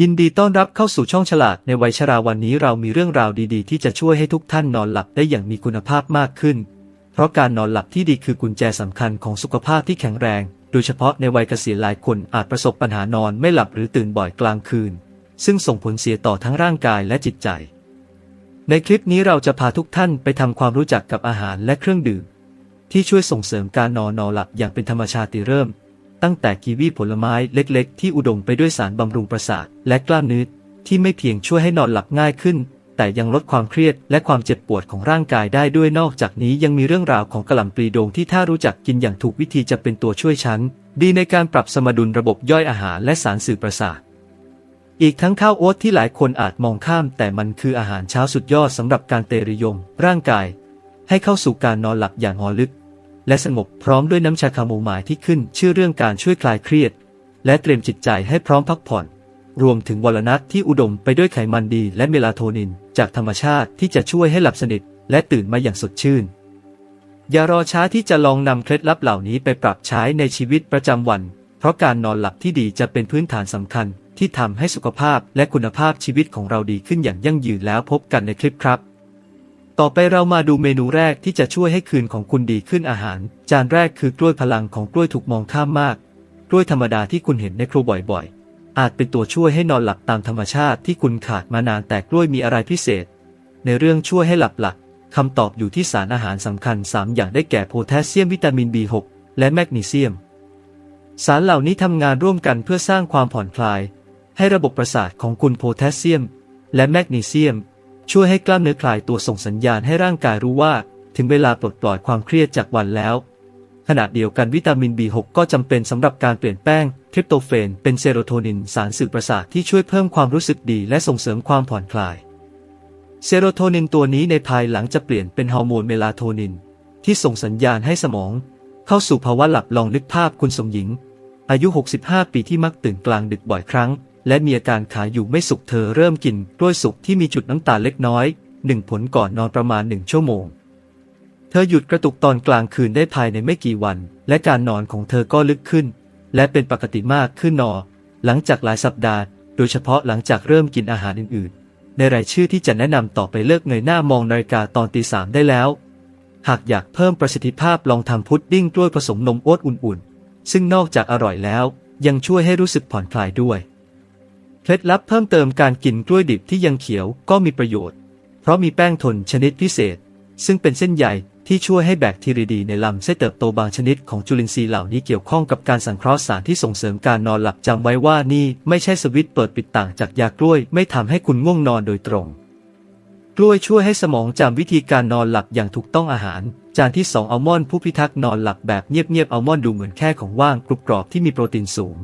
ยินดีต้อนรับเข้าสู่ช่องฉลาดในวัยชราวันนี้เรามีเรื่องราวดีๆ ที่จะช่วยให้ทุกท่านนอนหลับได้อย่างมีคุณภาพมากขึ้น เพราะการนอนหลับที่ดีคือกุญแจสำคัญของสุขภาพที่แข็งแรง โดยเฉพาะในวัยเกษียณหลายคนอาจประสบปัญหานอนไม่หลับหรือตื่นบ่อยกลางคืน ซึ่งส่งผลเสียต่อทั้งร่างกายและจิตใจ ในคลิปนี้เราจะพาทุกท่านไปทำความรู้จักกับอาหารและเครื่องดื่ม ที่ช่วยส่งเสริมการนอนนอนหลับอย่างเป็นธรรมชาติเริ่ม ตั้งแต่กีวีผลไม้เล็กๆ ที่อุดมไปด้วยสารบำรุงประสาทและกล้ามเนื้อที่ไม่เพียงช่วยให้นอนหลับง่ายขึ้น แต่ยังลดความเครียดและความเจ็บปวดของร่างกายได้ด้วยนอกจากนี้ยังมีเรื่องราวของกระหล่ำปลีโดงที่ถ้ารู้จักกินอย่างถูกวิธีจะเป็นตัวช่วยชั้น ดีในการปรับสมดุลระบบย่อยอาหารและสารสื่อประสาทอีกทั้งข้าวโอ๊ตที่หลายคนอาจมองข้าม แต่มันคืออาหารเช้าสุดยอดสำหรับการเตรียมร่างกาย ให้เข้าสู่การนอนหลับอย่างหอลึก และสงบพร้อมด้วยน้ำชาคาโมไมล์ที่ขึ้นชื่อเรื่องการช่วยคลายเครียด และเตรียมจิตใจให้พร้อมพักผ่อน รวมถึงวอลนัทที่อุดมไปด้วยไขมันดีและเมลาโทนิน จากธรรมชาติที่จะช่วยให้หลับสนิทและตื่นมาอย่างสดชื่น อย่ารอช้าที่จะลองนำเคล็ดลับเหล่านี้ไปปรับใช้ในชีวิตประจำวัน เพราะการนอนหลับที่ดีจะเป็นพื้นฐานสำคัญที่ทำให้สุขภาพและคุณภาพชีวิตของเราดีขึ้นอย่างยั่งยืนแล้วพบกันในคลิปครับ ต่อไปเรามาดูเมนูแรกที่จะช่วยให้คืนของคุณดีขึ้นอาหาร จานแรกคือกล้วยพลังของกล้วยถูกมองข้ามมาก กล้วยธรรมดาที่คุณเห็นในครัวบ่อยๆ อาจเป็นตัวช่วยให้นอนหลับตามธรรมชาติที่คุณขาดมานานแต่กล้วยมีอะไรพิเศษ ในเรื่องช่วยให้หลับหลักคำตอบอยู่ที่สารอาหารสำคัญ 3 อย่างได้แก่โพแทสเซียมวิตามิน B6 และแมกนีเซียม สารเหล่านี้ทำงานร่วมกันเพื่อสร้างความผ่อนคลาย ให้ระบบประสาทของคุณโพแทสเซียม และแมกนีเซียม ช่วยให้กล้ามเนื้อคลายตัวส่งสัญญาณให้ร่างกายรู้ว่า ถึงเวลาปลดปล่อยความเครียดจากวันแล้ว ขณะเดียวกันวิตามิน B6 ก็จำเป็นสำหรับการเปลี่ยนแป้งทริปโตเฟนเป็นเซโรโทนินสารสื่อประสาทที่ช่วยเพิ่มความรู้สึกดีและส่งเสริมความผ่อนคลาย เซโรโทนินตัวนี้ในภายหลังจะเปลี่ยนเป็นฮอร์โมนเมลาโทนิน ที่ส่งสัญญาณให้สมอง เข้าสู่ภาวะหลับลองนึกภาพคุณสมหญิง อายุ 65 ปีที่มักตื่นกลางดึกบ่อยครั้ง และมีอาการขาอยู่ไม่สุขเธอเริ่มกินกล้วยสุกที่มีจุดน้ำตาลเล็กน้อยหนึ่งผลก่อนนอนประมาณหนึ่งชั่วโมง เธอหยุดกระตุกตอนกลางคืนได้ภายในไม่กี่วัน และการนอนของเธอก็ลึกขึ้น และเป็นปกติมากขึ้นนอ หลังจากหลายสัปดาห์ โดยเฉพาะหลังจากเริ่มกินอาหารอื่นๆ ในรายชื่อที่จะแนะนำต่อไปเลิกเงยหน้ามองนาฬิกาตอนตีสามได้แล้ว หากอยากเพิ่มประสิทธิภาพลองทำพุดดิ้งกล้วยผสมนมโอ๊ตอุ่นๆ ซึ่งนอกจากอร่อยแล้ว ยังช่วยให้รู้สึกผ่อนคลายด้วย ล็ดลับเพิ่มเติมการกินกล้วยดิบที่ยังเขียวก็มีประโยชน์ เพราะมีแป้งทนชนิดพิเศษ ซึ่งเป็นเส้นใยที่ช่วยให้แบคทีเรียดีในลำไส้เติบโตบางชนิดของจุลินทรีย์เหล่านี้เกี่ยวข้องกับการสังเคราะห์สารที่ส่งเสริมการนอนหลับจำไว้ว่านี่ไม่ใช่สวิตช์เปิดปิดต่างจากยากล้วย ไม่ทำให้คุณง่วงนอนโดยตรง กล้วยช่วยให้สมองจำวิธีการนอนหลับอย่างถูกต้องอาหาร จานที่2อัลมอนด์ผู้พิทักษ์นอนหลับแบบเงียบๆอัลมอนด์ดูเหมือนแค่ของว่างกรุบกรอบที่มีโปรตีนสูง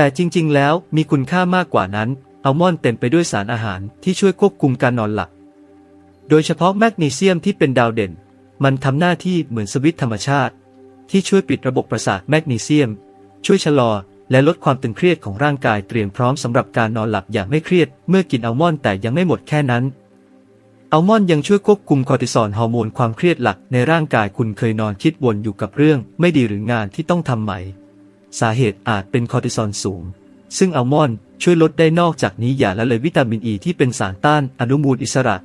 แต่จริงๆ แล้วมีคุณค่ามากกว่านั้นอัลมอนด์เต็มไปด้วยสารอาหารที่ช่วยควบคุมการนอนหลับ โดยเฉพาะแมกนีเซียมที่เป็นดาวเด่น มันทำหน้าที่เหมือนสวิตธรรมชาติ ที่ช่วยปิดระบบประสาทแมกนีเซียม ช่วยชะลอและลดความตึงเครียดของร่างกายเตรียมพร้อมสำหรับการนอนหลับอย่างไม่เครียด เมื่อกินอัลมอนด์แต่ยังไม่หมดแค่นั้นอัลมอนด์ยังช่วยควบคุมคอร์ติซอลฮอร์โมนความเครียดหลักในร่างกายคุณเคยนอนคิดวนอยู่กับเรื่อง ไม่ดีหรืองานที่ต้องทำไหม สาเหตุอาจเป็นคอร์ติซอลสูง ซึ่งอัลมอนด์ช่วยลดได้นอกจากนี้อย่าละเลยวิตามินอ e ีที่เป็นสารต้านอนุมูลอิสระ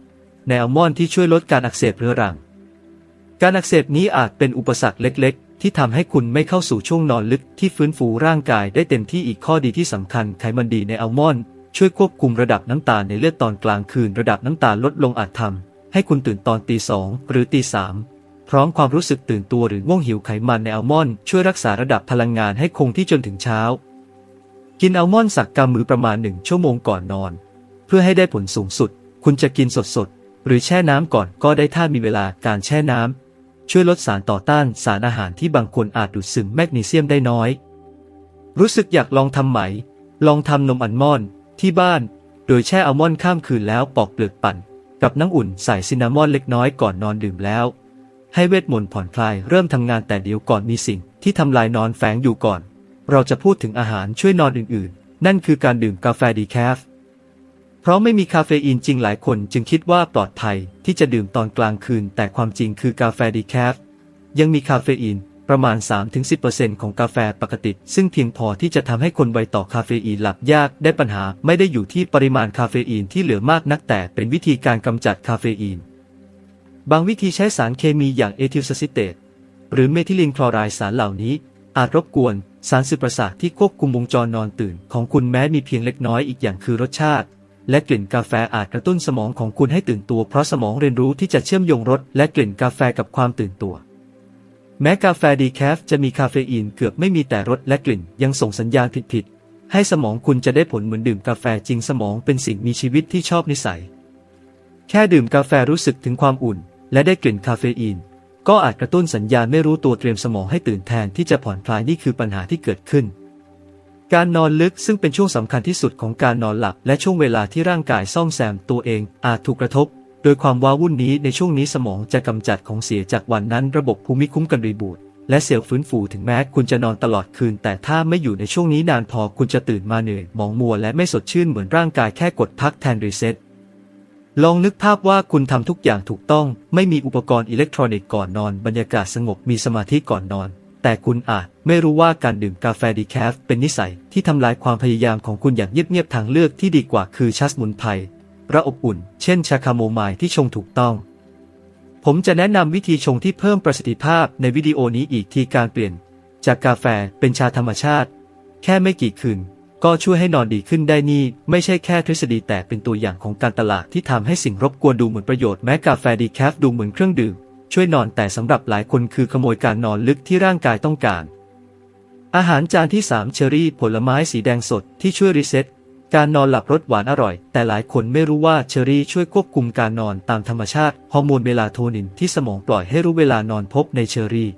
ในอัลมอนด์ที่ช่วยลดการอักเสบเรื้อรัง การอักเสบนี้อาจเป็นอุปสรรคเล็ก ๆ ที่ทำให้คุณไม่เข้าสู่ช่วงนอนลึกที่ฟื้นฟูร่างกายได้เต็มที่อีกข้อดีที่สำคัญไขมันดีในอัลมอนด์ช่วยควบคุมระดับน้ำตาลในเลือดตอนกลางคืน ระดับน้ำตาลลดลงอาจทำให้คุณตื่นตอนตีสองหรือตีสาม พร้อมความรู้สึกตื่นตัวหรือง่วงหิวไขมันในอัลมอนด์ช่วยรักษาระดับพลังงานให้คงที่จนถึงเช้า กินอัลมอนด์สักกำมือประมาณหนึ่งชั่วโมงก่อนนอน เพื่อให้ได้ผลสูงสุด คุณจะกินสดๆ หรือแช่น้ำก่อนก็ได้ถ้ามีเวลาการแช่น้ำช่วยลดสารต่อต้านสารอาหารที่บางคนอาจดูดซึมแมกนีเซียมได้น้อย รู้สึกอยากลองทำไหม ลองทำนมอัลมอนด์ที่บ้าน โดยแช่อัลมอนด์ข้ามคืนแล้วปอกเปลือกปั่น กับน้ำอุ่นใส่ซินนามอนเล็กน้อยก่อนนอนดื่มแล้ว ให้เวทมนต์ผ่อนคลายเริ่มทำงานแต่เดี๋ยวก่อนมีสิ่งที่ทำลายนอนแฝงอยู่ก่อน เราจะพูดถึงอาหารช่วยนอนอื่นๆ นั่นคือการดื่มกาแฟดีแคฟ เพราะไม่มีคาเฟอีนจริงหลายคนจึงคิดว่าปลอดภัยที่จะดื่มตอนกลางคืน แต่ความจริงคือกาแฟดีแคฟ ยังมีคาเฟอีนประมาณ 3-10%ของกาแฟปกติ ซึ่งเพียงพอที่จะทำให้คนไวต่อคาเฟอีนหลับยากได้ปัญหาไม่ได้อยู่ที่ปริมาณคาเฟอีนที่เหลือมากนักแต่เป็นวิธีการกำจัดคาเฟอีน บางวิธีใช้สารเคมีอย่างเอทิลซาซิเตตหรือเมทิลินคลอไรด์สารเหล่านี้ อาจรบกวนสารสื่อประสาทที่ควบคุมวงจรนอนตื่น ของคุณแม้มีเพียงเล็กน้อยอีกอย่างคือรสชาติ และกลิ่นกาแฟอาจกระตุ้นสมองของคุณให้ตื่นตัว เพราะสมองเรียนรู้ที่จะเชื่อมโยงรสและกลิ่นกาแฟกับความตื่นตัว แม้กาแฟดีแคฟจะมีคาเฟอีนเกือบไม่มีแต่รสและกลิ่น ยังส่งสัญญาณผิดๆให้สมองคุณจะได้ผลเหมือนดื่มกาแฟจริงสมองเป็นสิ่งมีชีวิตที่ชอบนิสัย แค่ดื่มกาแฟรู้สึกถึงความอุ่น และได้กลิ่นคาเฟอีน ก็อาจกระตุ้นสัญญาณไม่รู้ตัวเตรียมสมองให้ตื่นแทนที่จะผ่อนคลายนี่คือปัญหาที่เกิดขึ้น การนอนลึกซึ่งเป็นช่วงสำคัญที่สุดของการนอนหลับ และช่วงเวลาที่ร่างกายซ่อมแซมตัวเอง อาจถูกกระทบ โดยความว้าวุ่นนี้ในช่วงนี้สมองจะกำจัดของเสียจากวันนั้นระบบภูมิคุ้มกันรีบูตและเซลล์ฟื้นฟูถึงแม้คุณจะนอนตลอดคืน แต่ถ้าไม่อยู่ในช่วงนี้นานพอคุณจะตื่นมาเหนื่อยมองมัวและไม่สดชื่นเหมือนร่างกายแค่กดพักแทนรีเซ็ต ลองนึกภาพว่าคุณทำทุกอย่างถูกต้อง ไม่มีอุปกรณ์อิเล็กทรอนิกส์ก่อนนอน บรรยากาศสงบมีสมาธิก่อนนอน แต่คุณอาจไม่รู้ว่าการดื่มกาแฟดีแคฟเป็นนิสัยที่ทำลายความพยายามของคุณอย่างเงียบๆทางเลือกที่ดีกว่าคือชาสมุนไพรระอบอุ่น เช่นชาคาโมไมล์ที่ชงถูกต้อง ผมจะแนะนำวิธีชงที่เพิ่มประสิทธิภาพในวิดีโอนี้อีกทีการเปลี่ยน จากกาแฟเป็นชาธรรมชาติ แค่ไม่กี่คืน ก็ช่วยให้นอนดีขึ้นได้นี่ ไม่ใช่แค่ทฤษฎีแต่เป็นตัวอย่างของการตลาดที่ทำให้สิ่งรบกวนดูเหมือนประโยชน์แม้กาแฟดีแคฟดูเหมือนเครื่องดื่ม ช่วยนอนแต่สำหรับหลายคนคือขโมยการนอนลึกที่ร่างกายต้องการ อาหารจานที่ 3 เชอรี่ ผลไม้สีแดงสดที่ช่วยรีเซ็ตการนอนหลับรสหวานอร่อย แต่หลายคนไม่รู้ว่าเชอรี่ช่วยควบคุมการนอนตามธรรมชาติฮอร์โมนเมลาโทนินที่สมองปล่อยให้รู้เวลานอนพบในเชอรี่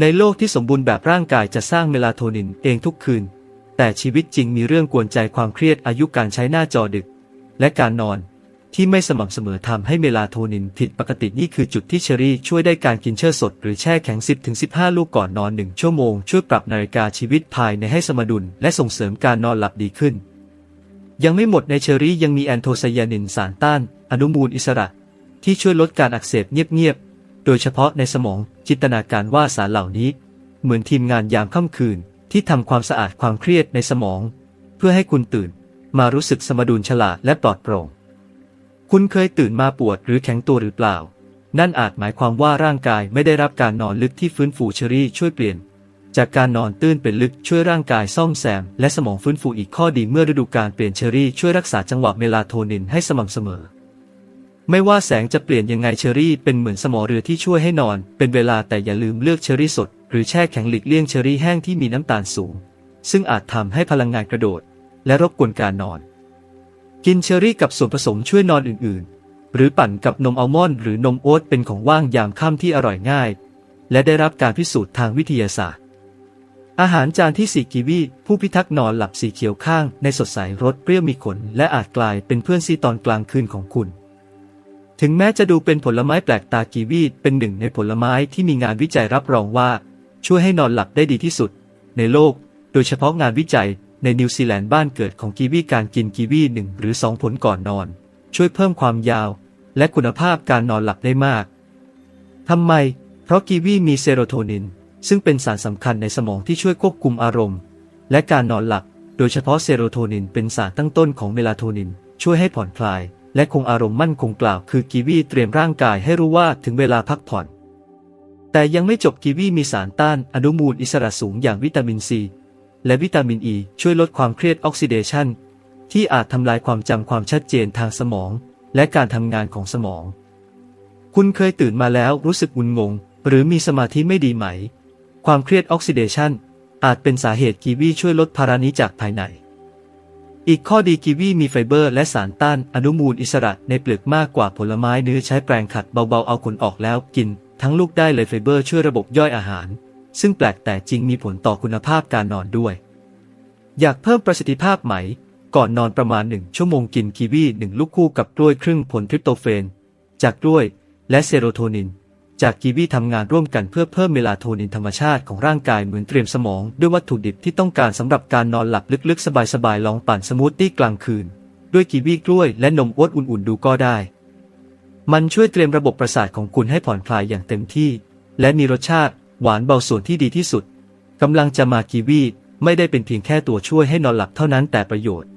ในโลกที่สมบูรณ์แบบร่างกายจะสร้างเมลาโทนินเองทุกคืน แต่ชีวิตจริงมีเรื่องกวนใจความเครียดอายุการใช้หน้าจอดึก และการนอนที่ไม่สม่ำเสมอทำให้เมลาโทนินผิดปกตินี่คือจุดที่เชอรี่ช่วยได้การกินเชื่อสด หรือแช่แข็ง 10-15 ลูกก่อนนอน 1 ชั่วโมง ช่วยปรับนาฬิกาชีวิตภายในให้สมดุล และส่งเสริมการนอนหลับดีขึ้น ยังไม่หมดในเชอรี่ยังมีแอนโทไซยานินสารต้าน อนุมูลอิสระ ที่ช่วยลดการอักเสบเงียบๆโดยเฉพาะในสมองจินตนาการว่าสารเหล่านี้ เหมือนทีมงานยามค่ำคืน ที่ทำความสะอาดความเครียดในสมอง เพื่อให้คุณตื่น มารู้สึกสมดุลฉลาดและปลอดโปร่ง คุณเคยตื่นมาปวดหรือแข็งตัวหรือเปล่า นั่นอาจหมายความว่าร่างกายไม่ได้รับการนอนลึกที่ฟื้นฟูเชอรี่ช่วยเปลี่ยน จากการนอนตื้นเป็นลึกช่วยร่างกายซ่อมแซม และสมองฟื้นฟูอีกข้อดีเมื่อฤดูการเปลี่ยนเชอรี่ช่วยรักษาจังหวะเมลาโทนินให้สม่ำเสมอไม่ว่าแสงจะเปลี่ยนยังไงเชอรี่เป็นเหมือนสมอเรือที่ช่วยให้นอน เป็นเวลาแต่อย่าลืมเลือกเชอรี่สด หรือแช่แข็งหลีกเลี่ยงเชอรี่แห้งที่มีน้ำตาลสูง ซึ่งอาจทำให้พลังงานกระโดด และรบกวนการนอน กินเชอรี่กับส่วนผสมช่วยนอนอื่นๆ หรือปั่นกับนมอัลมอนด์หรือนมโอ๊ตเป็นของว่างยามค่ำที่อร่อยง่าย และได้รับการพิสูจน์ทางวิทยาศาสตร์ อาหารจานที่สีกีวีผู้พิทักษ์นอนหลับสีเขียวข้างในสดใสรสเปรี้ยวมีขน และอาจกลายเป็นเพื่อนซีตอนกลางคืนของคุณถึงแม้จะดูเป็นผลไม้แปลกตากีวีเป็นหนึ่งในผลไม้ที่มีงานวิจัยรับรองว่า ช่วยให้นอนหลับได้ดีที่สุด ในโลก โดยเฉพาะงานวิจัยในนิวซีแลนด์บ้านเกิดของกีวีการกินกีวีหนึ่งหรือสองผลก่อนนอน ช่วยเพิ่มความยาว และคุณภาพการนอนหลับได้มากทำไม เพราะกีวีมีเซโรโทนิน ซึ่งเป็นสารสำคัญในสมองที่ช่วยควบคุมอารมณ์ และการนอนหลับ โดยเฉพาะเซโรโทนินเป็นสารตั้งต้นของเมลาโทนิน ช่วยให้ผ่อนคลาย และคงอารมณ์มั่นคงกล่าว คือกีวีเตรียมร่างกายให้รู้ว่าถึงเวลาพักผ่อน แต่ยังไม่จบกีวีมีสารต้านอนุมูลอิสระสูงอย่างวิตามินซี และวิตามินอ e ีช่วยลดความเครียดออกซิเดชันที่อาจทำลายความจำความชัดเจนทางสมอง และการทำงานของสมอง คุณเคยตื่นมาแล้วรู้สึกงุนงง หรือมีสมาธิไม่ดีไหม ความเครียดออกซิเดชันอาจเป็นสาเหตุกีวีช่วยลดภาระนี้จากภายใน อีกข้อดีกีวีมีไฟเบอร์และสารต้านอนุมูลอิสระในเปลือกมากกว่าผลไม้เนื้อใช้แปรงขัดเบาๆเอาขนออกแล้วกิน ทั้งลูกได้เลยไฟเบอร์ช่วยระบบย่อยอาหาร ซึ่งแปลกแต่จริงมีผลต่อคุณภาพการนอนด้วย อยากเพิ่มประสิทธิภาพไหม ก่อนนอนประมาณหนึ่งชั่วโมงกินกีวีหนึ่งลูกคู่กับกล้วยครึ่งผลทริปโตเฟน จากกล้วยและเซโรโทนิน จากกีวีทำงานร่วมกันเพื่อเพิ่มเมลาโทนินธรรมชาติของร่างกายเหมือนเตรียมสมอง ด้วยวัตถุดิบที่ต้องการสำหรับการนอนหลับลึกๆ สบายๆลองปั่นสมูทตี้กลางคืน ด้วยกีวีกล้วยและนมโอ๊ตอุ่นๆดูก็ได้ มันช่วยเตรียมระบบประสาทของคุณให้ผ่อนคลายอย่างเต็มที่ และมีรสชาติ หวานเบาส่วนที่ดีที่สุดกำลังจะมากีวีไม่ได้เป็นเพียงแค่ตัวช่วยให้นอนหลับเท่านั้นแต่ประโยชน์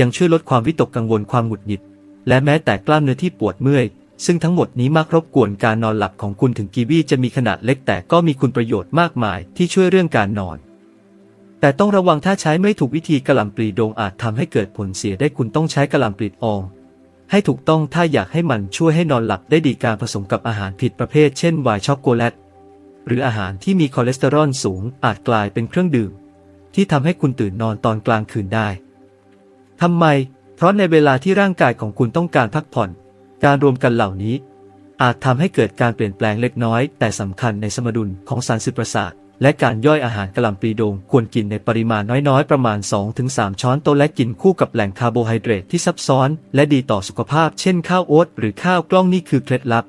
ยังช่วยลดความวิตกกังวลความหงุดหงิด และแม้แต่กล้ามเนื้อที่ปวดเมื่อย ซึ่งทั้งหมดนี้มักรบกวนการนอนหลับของคุณถึงกีวีจะมีขนาดเล็กแต่ก็มีคุณประโยชน์มากมายที่ช่วยเรื่องการนอน แต่ต้องระวังถ้าใช้ไม่ถูกวิธีกระหล่ำปลีโดงอาจทำให้เกิดผลเสียได้คุณต้องใช้กระหล่ำปลีออง ให้ถูกต้องถ้าอยากให้มันช่วยให้นอนหลับได้ดีการผสมกับอาหารผิดประเภทเช่นไวน์ช็อกโกแลตหรืออาหารที่มีคอเลสเตอรอลสูงอาจกลายเป็นเครื่องดื่ม ที่ทำให้คุณตื่นนอนตอนกลางคืนได้ทำไม เพราะในเวลาที่ร่างกายของคุณต้องการพักผ่อน การรวมกันเหล่านี้ อาจทำให้เกิดการเปลี่ยนแปลงเล็กน้อย แต่สำคัญในสมดุลของสารสื่อประสาท และการย่อยอาหารกระหล่ำปลีโดงควรกินในปริมาณน้อยๆ ประมาณ 2-3 ช้อนโต๊ะและกินคู่กับแหล่งคาร์โบไฮเดรตที่ซับซ้อน และดีต่อสุขภาพเช่นข้าวโอ๊ตหรือข้าวกล้องนี่คือเคล็ดลับ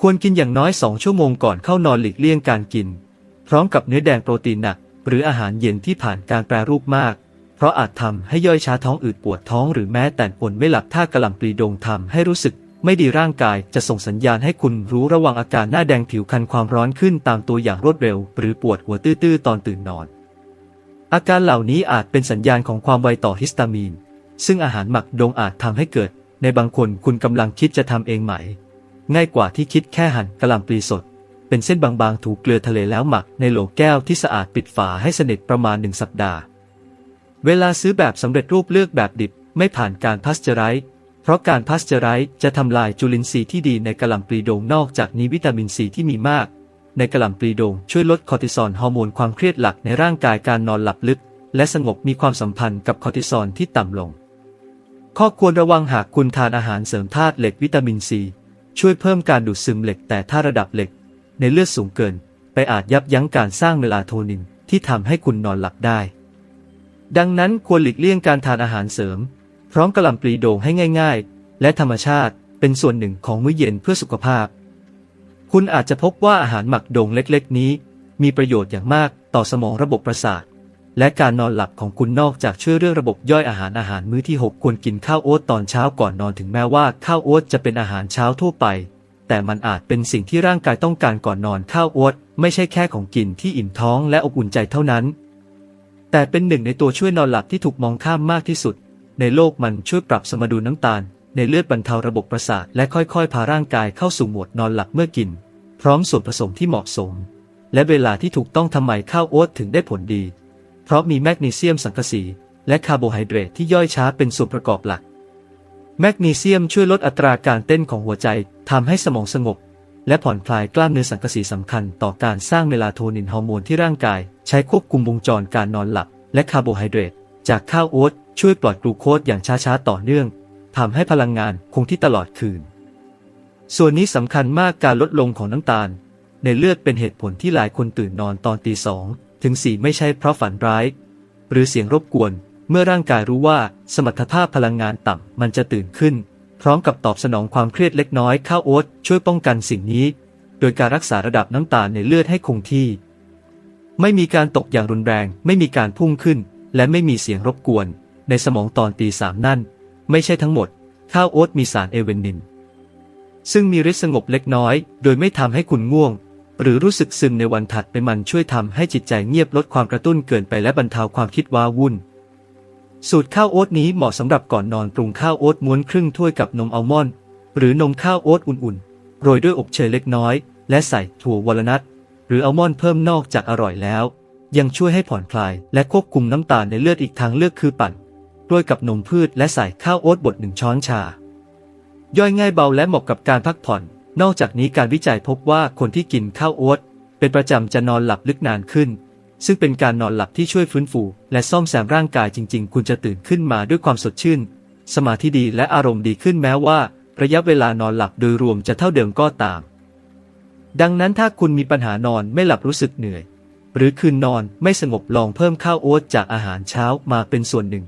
ควรกินอย่างน้อย 2 ชั่วโมงก่อนเข้านอนหลีกเลี่ยงการกิน พร้อมกับเนื้อแดงโปรตีนหนัก หรืออาหารเย็นที่ผ่านการแปรรูปมาก เพราะอาจทำให้ย่อยช้าท้องอืดปวดท้องหรือแม้แต่ปนไม่หลับถ้ากระหล่ำปลีโดงทำให้รู้สึก ไม่ดีร่างกายจะส่งสัญญาณให้คุณรู้ระวังอาการหน้าแดงผิวคันความร้อนขึ้นตามตัวอย่างรวดเร็ว หรือปวดหัวตื้อๆตอนตื่นนอน อาการเหล่านี้อาจเป็นสัญญาณของความไวต่อฮิสตามีน ซึ่งอาหารหมักดงอาจทำให้เกิด ในบางคนคุณกำลังคิดจะทำเองไหม ง่ายกว่าที่คิดแค่หั่นกระหล่ำปลีสด เป็นเส้นบางๆ ถูกเกลือทะเลแล้วหมักในโหลแก้วที่สะอาดปิดฝาให้สนิทประมาณหนึ่งสัปดาห์ เวลาซื้อแบบสำเร็จรูปเลือกแบบดิบไม่ผ่านการพาสเจอไรส์ เพราะการพาสเจอไรส์จะทำลายจุลินทรีย์ที่ดีในกระหล่ำปลีโดงนอกจากนี้วิตามินซีที่มีมาก ในกระหล่ำปลีโดงช่วยลดคอร์ติซอลฮอร์โมนความเครียดหลักในร่างกายการนอนหลับลึก และสงบมีความสัมพันธ์กับคอร์ติซอลที่ต่ำลง ข้อควรระวังหากคุณทานอาหารเสริมธาตุเหล็กวิตามินซีช่วยเพิ่มการดูดซึมเหล็กแต่ถ้าระดับเหล็ก ในเลือดสูงเกิน ไปอาจยับยั้งการสร้างเมลาโทนินที่ทำให้คุณนอนหลับได้ ดังนั้นควรหลีกเลี่ยงการทานอาหารเสริม พร้อมกระหล่ำปลีโด่งให้ง่าย ๆ และธรรมชาติเป็นส่วนหนึ่งของมื้อเย็นเพื่อสุขภาพ คุณอาจจะพบว่าอาหารหมักโด่งเล็กๆ นี้ มีประโยชน์อย่างมากต่อสมองระบบประสาท และการนอนหลับของคุณนอกจากช่วยเรื่องระบบย่อยอาหารอาหารมื้อที่ 6 ควรกินข้าวโอ๊ตตอนเช้าก่อนนอนถึงแม้ว่าข้าวโอ๊ตจะเป็นอาหารเช้าทั่วไป แต่มันอาจเป็นสิ่งที่ร่างกายต้องการก่อนนอนข้าวโอ๊ตไม่ใช่แค่ของกินที่อิ่มท้องและอบอุ่นใจเท่านั้น แต่เป็นหนึ่งในตัวช่วยนอนหลับที่ถูกมองข้ามมากที่สุด ในโลกมันช่วยปรับสมดุลน้ำตาล ในเลือดบรรเทาระบบประสาทและค่อยๆ พาร่างกายเข้าสู่โหมดนอนหลับเมื่อกิน พร้อมส่วนผสมที่เหมาะสม และเวลาที่ถูกต้องทำไมข้าวโอ๊ตถึงได้ผลดี เพราะมีแมกนีเซียมสังกะสีและคาร์โบไฮเดรตที่ย่อยช้าเป็นส่วนประกอบหลัก แมกนีเซียมช่วยลดอัตราการเต้นของหัวใจทำให้สมองสงบ และผ่อนคลายกล้ามเนื้อสังกะสีสำคัญต่อการสร้างเมลาโทนินฮอร์โมนที่ร่างกาย ใช้ควบคุมวงจรการนอนหลับ และคาร์โบไฮเดรต จากข้าวโอ๊ตช่วยปลอยกลูโคสอย่างช้าๆต่อเนื่องทำให้พลังงานคงที่ตลอดคืน ส่วนนี้สำคัญมากการลดลงของน้ำตาล ในเลือดเป็นเหตุผลที่หลายคนตื่นนอนตอนตีสองถึงสี่ไม่ใช่เพราะฝันร้าย หรือเสียงรบกวน เมื่อร่างกายรู้ว่าสมรรถภาพพลังงานต่ำมันจะตื่นขึ้น พร้อมกับตอบสนองความเครียดเล็กน้อยข้าวโอ๊ตช่วยป้องกันสิ่งนี้ โดยการรักษาระดับน้ำตาลในเลือดให้คงที่ ไม่มีการตกอย่างรุนแรง ไม่มีการพุ่งขึ้น และไม่มีเสียงรบกวน ในสมองตอนตีสามนั่น ไม่ใช่ทั้งหมด ข้าวโอ๊ตมีสารเอเวนิน ซึ่งมีฤทธิ์สงบเล็กน้อย โดยไม่ทำให้คุณง่วง หรือรู้สึกซึมในวันถัดไปมันช่วยทำให้จิตใจเงียบลดความกระตุ้นเกินไปและบรรเทาความคิดว้าวุ่น สูตรข้าวโอ๊ตนี้เหมาะสำหรับก่อนนอนปรุงข้าวโอ๊ตม้วนครึ่งถ้วยกับนมอัลมอนด์หรือนมข้าวโอ๊ตอุ่นๆโรยด้วยอบเชยเล็กน้อย และใส่ถั่ววอลนัทหรืออัลมอนด์เพิ่มนอกจากอร่อยแล้ว ยังช่วยให้ผ่อนคลาย และควบคุมน้ำตาลในเลือดอีกทางเลือกคือปั่นด้วยกับนมพืชและใส่ข้าวโอ๊ตบดหนึ่งช้อนชา ย่อยง่ายเบาและเหมาะกับการพักผ่อน นอกจากนี้การวิจัยพบว่าคนที่กินข้าวโอ๊ตเป็นประจำจะนอนหลับลึกนานขึ้น ซึ่งเป็นการนอนหลับที่ช่วยฟื้นฟู และซ่อมแซมร่างกายจริง ๆ คุณจะตื่นขึ้นมาด้วยความสดชื่น สมาธิดีและอารมณ์ดีขึ้นแม้ว่า ระยะเวลานอนหลับโดยรวมจะเท่าเดิมก็ตาม ดังนั้นถ้าคุณมีปัญหานอนไม่หลับรู้สึกเหนื่อย หรือคืนนอนไม่สงบลองเพิ่มข้าวโอ๊ตจากอาหารเช้ามาเป็นส่วนหนึ่ง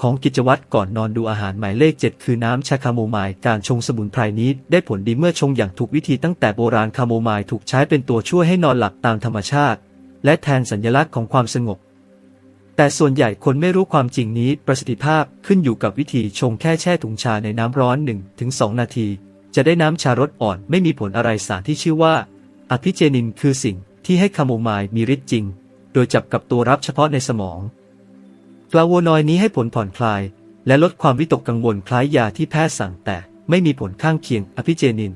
ของกิจวัตรก่อนนอนดูอาหารหมายเลข 7 คือน้ำชาคาโมไมล์การชงสมุนไพรนี้ได้ผลดีเมื่อชงอย่างถูกวิธีตั้งแต่โบราณคาโมไมล์ถูกใช้เป็นตัวช่วยให้นอนหลับตามธรรมชาติ และแทนสัญลักษณ์ของความสงบ แต่ส่วนใหญ่คนไม่รู้ความจริงนี้ประสิทธิภาพขึ้นอยู่กับวิธีชงแค่แช่ถุงชาในน้ำร้อน 1-2 นาที จะได้น้ำชารสอ่อนไม่มีผลอะไรสารที่ชื่อว่าอะพิเจนินคือสิ่ง ที่ให้คาโมไมล์มีฤทธิ์จริง โดยจับกับตัวรับเฉพาะในสมองฟลาโวนอยนี้ให้ผลผ่อนคลาย และลดความวิตกกังวลคล้ายยาที่แพทย์สั่งแต่ไม่มีผลข้างเคียงอภิเจนิน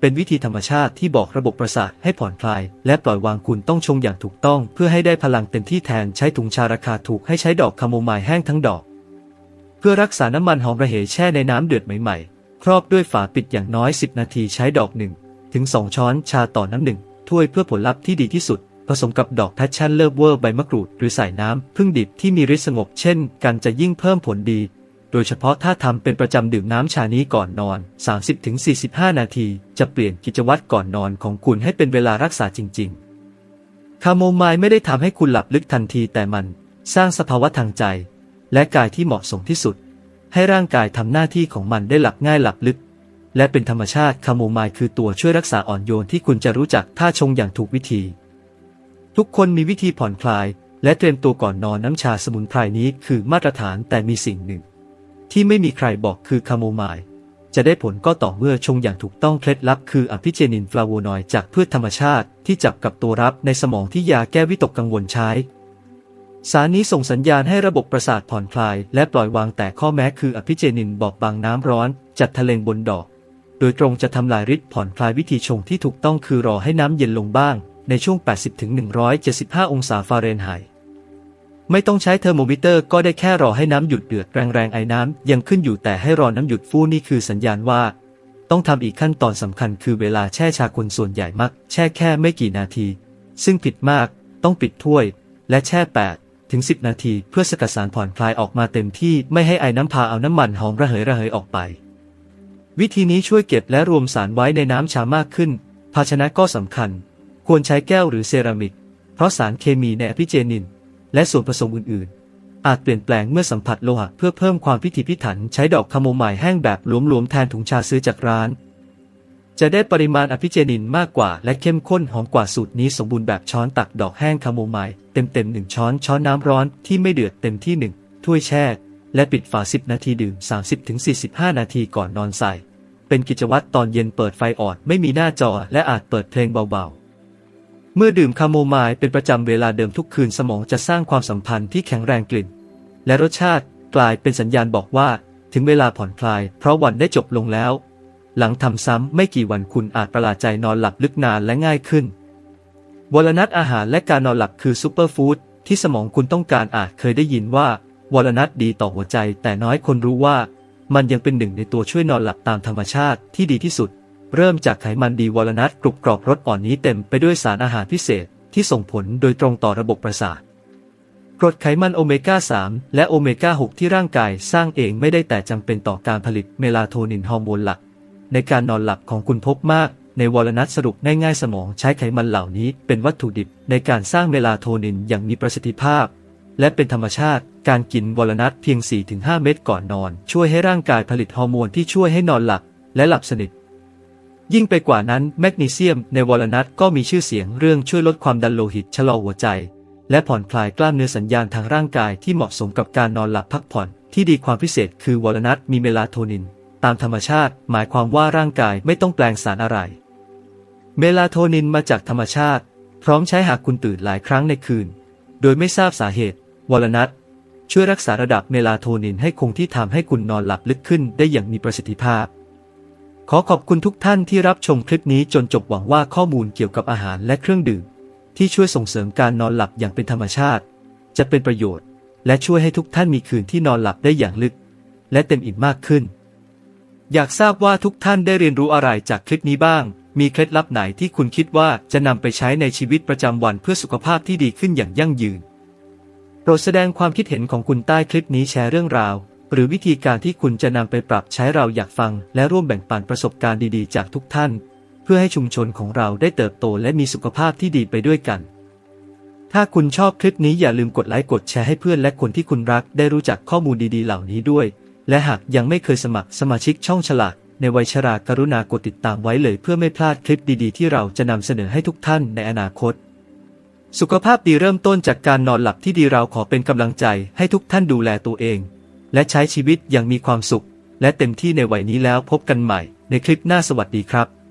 เป็นวิธีธรรมชาติที่บอกระบบประสาทให้ผ่อนคลาย และปล่อยวางคุณต้องชงอย่างถูกต้อง เพื่อให้ได้พลังเต็มที่แทนใช้ถุงชาราคาถูกให้ใช้ดอกคาโมไมล์แห้งทั้งดอก เพื่อรักษาน้ำมันหอมระเหยแช่ในน้ำเดือดใหม่ๆ ครอบด้วยฝาปิดอย่างน้อย 10 นาทีใช้ดอกหนึ่งถึง2ช้อนชาต่อน้ำหนึ่ง ถ้วยเพื่อผลลัพธ์ที่ดีที่สุด ผสมกับดอกแพชชั่นเลิฟเวอร์ใบมะกรูด หรือใส่น้ำพึ่งดิบที่มีฤทธิ์สงบเช่น กันจะยิ่งเพิ่มผลดี โดยเฉพาะถ้าทำเป็นประจำดื่มน้ำชานี้ก่อนนอน 30-45 นาที จะเปลี่ยนกิจวัตรก่อนนอนของคุณให้เป็นเวลารักษาจริง ๆ คาโมไมล์ไม่ได้ทำให้คุณหลับลึกทันทีแต่มัน สร้างสภาวะทางใจ และกายที่เหมาะสมที่สุด ให้ร่างกายทำหน้าที่ของมันได้หลับง่ายหลับลึก และเป็นธรรมชาติคาโมไมล์คือตัวช่วยรักษาอ่อนโยนที่คุณจะรู้จักถ้าชงอย่างถูกวิธี ทุกคนมีวิธีผ่อนคลาย และเตรียมตัวก่อนนอนน้ำชาสมุนไพรนี้คือมาตรฐานแต่มีสิ่งหนึ่ง ที่ไม่มีใครบอกคือคาโมไมล์จะได้ผลก็ต่อเมื่อชงอย่างถูกต้องเคล็ดลับคืออภิเจนินฟลาโวนอยด์จากพืชธรรมชาติที่จับกับตัวรับในสมองที่ยาแก้วิตกกังวลใช้ สารนี้ส่งสัญญาณให้ระบบประสาทผ่อนคลาย และปล่อยวางแต่ข้อแม้คืออภิเจนินบอกบางน้ำร้อน จัดทะเลงบนดอก ดยตรงจะทำลายฤทธิ์ผ่อนคลายวิธีชงที่ถูกต้องคือรอให้น้ำเย็นลงบ้าง ในช่วง 80-175 องศาฟาเรนไฮต์ไม่ต้องใช้เทอร์โมมิเตอร์ก็ได้แค่รอให้น้ำหยุดเดือดแรงๆไอ้น้ำยังขึ้นอยู่แต่ให้รอน้ำหยุดฟู่นี่คือสัญญาณว่า ต้องทำอีกขั้นตอนสำคัญคือเวลาแช่ชาคนส่วนใหญ่มัก แช่แค่ไม่กี่นาที ซึ่งผิดมาก ต้องปิดถ้วย และแช่ 8 ถึง 10 นาที เพื่อสกัดสารผ่อนคลายออกมาเต็มที่ไม่ให้ไอ้น้ำพาเอาน้ำมันหอมระเหยระเหยออกไป วิธีนี้ช่วยเก็บและรวมสารไว้ในน้ำชามากขึ้น ภาชนะก็สำคัญ ควรใช้แก้วหรือเซรามิก เพราะสารเคมีในอภิเจนิน และส่วนผสมอื่นๆ อาจเปลี่ยนแปลงเมื่อสัมผัสโลหะเพื่อเพิ่มความพิถีพิถัน ใช้ดอกคาโมไมล์แห้งแบบหลวมๆแทนถุงชาซื้อจากร้าน จะได้ปริมาณอภิเจนินมากกว่า และเข้มข้นหอมกว่าสูตรนี้สมบูรณ์แบบช้อนตักดอกแห้งคาโมไมล์เต็มๆหนึ่งช้อนช้อนน้ำร้อนที่ไม่เดือดเต็มที่หนึ่งถ้วยแช่ และปิดฝา 10 นาทีดื่ม 30-45 นาทีก่อนนอนใส่ เป็นกิจวัตรตอนเย็นเปิดไฟอ่อนไม่มีหน้าจอและอาจเปิดเพลงเบาๆ เมื่อดื่มคาโมไมล์เป็นประจำเวลาเดิมทุกคืนสมองจะสร้างความสัมพันธ์ที่แข็งแรงกลิ่น และรสชาติกลายเป็นสัญญาณบอกว่า ถึงเวลาผ่อนคลาย เพราะวันได้จบลงแล้ว หลังทำซ้ำไม่กี่วันคุณอาจประหลาดใจนอนหลับลึกนานและง่ายขึ้นวลนัทอาหารและการนอนหลับคือซูเปอร์ฟู้ดที่สมองคุณต้องการอาจเคยได้ยินว่า วลนัทดีต่อหัวใจ แต่น้อยคนรู้ว่า มันยังเป็นหนึ่งในตัวช่วยนอนหลับตามธรรมชาติที่ดีที่สุด เริ่มจากไขมันดีวอลนัทกรุบกรอบรสอ่อนนี้เต็มไปด้วยสารอาหารพิเศษที่ส่งผลโดยตรงต่อระบบประสาทกรดไขมันโอเมก้า 3 และโอเมก้า 6 ที่ร่างกายสร้างเองไม่ได้แต่จำเป็นต่อการผลิตเมลาโทนินฮอร์โมนหลัก ในการนอนหลับของคุณพบมาก ในวอลนัทสรุปง่ายๆสมองใช้ไขมันเหล่านี้เป็นวัตถุดิบในการสร้างเมลาโทนินอย่างมีประสิทธิภาพ และเป็นธรรมชาติ การกินวอลนัทเพียง 4-5 เม็ดก่อนนอน ช่วยให้ร่างกายผลิตฮอร์โมนที่ช่วยให้นอนหลับและหลับสนิท ยิ่งไปกว่านั้นแมกนีเซียมในวอลนัทก็มีชื่อเสียงเรื่องช่วยลดความดันโลหิตชะลอหัวใจ และผ่อนคลายกล้ามเนื้อสัญญาณทางร่างกายที่เหมาะสมกับการนอนหลับพักผ่อนที่ดีความพิเศษคือวอลนัทมีเมลาโทนิน ตามธรรมชาติ หมายความว่าร่างกายไม่ต้องแปลงสารอะไร เมลาโทนินมาจากธรรมชาติ พร้อมใช้หากคุณตื่นหลายครั้งในคืน โดยไม่ทราบสาเหตุ วอลนัทช่วยรักษาระดับเมลาโทนินให้คงที่ทำให้คุณนอนหลับลึกขึ้นได้อย่างมีประสิทธิภาพ ขอขอบคุณทุกท่านที่รับชมคลิปนี้จนจบหวังว่าข้อมูลเกี่ยวกับอาหารและเครื่องดื่ม ที่ช่วยส่งเสริมการนอนหลับอย่างเป็นธรรมชาติ จะเป็นประโยชน์ และช่วยให้ทุกท่านมีคืนที่นอนหลับได้อย่างลึก และเต็มอิ่มมากขึ้น อยากทราบว่าทุกท่านได้เรียนรู้อะไรจากคลิปนี้บ้าง มีเคล็ดลับไหนที่คุณคิดว่าจะนำไปใช้ในชีวิตประจำวันเพื่อสุขภาพที่ดีขึ้นอย่างยั่งยืน โปรดแสดงความคิดเห็นของคุณใต้คลิปนี้แชร์เรื่องราว หรือวิธีการที่คุณจะนำไปปรับใช้เราอยากฟัง และร่วมแบ่งปันประสบการณ์ดีๆ จากทุกท่าน เพื่อให้ชุมชนของเราได้เติบโตและมีสุขภาพที่ดีไปด้วยกัน ถ้าคุณชอบคลิปนี้อย่าลืมกดไลค์กดแชร์ให้เพื่อนและคนที่คุณรักได้รู้จักข้อมูลดีๆ เหล่านี้ด้วย และหากยังไม่เคยสมัครสมาชิกช่องฉลาดในวัยชรากรุณากดติดตามไว้เลยเพื่อไม่พลาดคลิปดีๆ ที่เราจะนำเสนอให้ทุกท่านในอนาคต สุขภาพดีเริ่มต้นจากการนอนหลับที่ดีเราขอเป็นกำลังใจให้ทุกท่านดูแลตัวเอง และใช้ชีวิตอย่างมีความสุข และเต็มที่ในวัยนี้แล้วพบกันใหม่ในคลิปหน้าสวัสดีครับ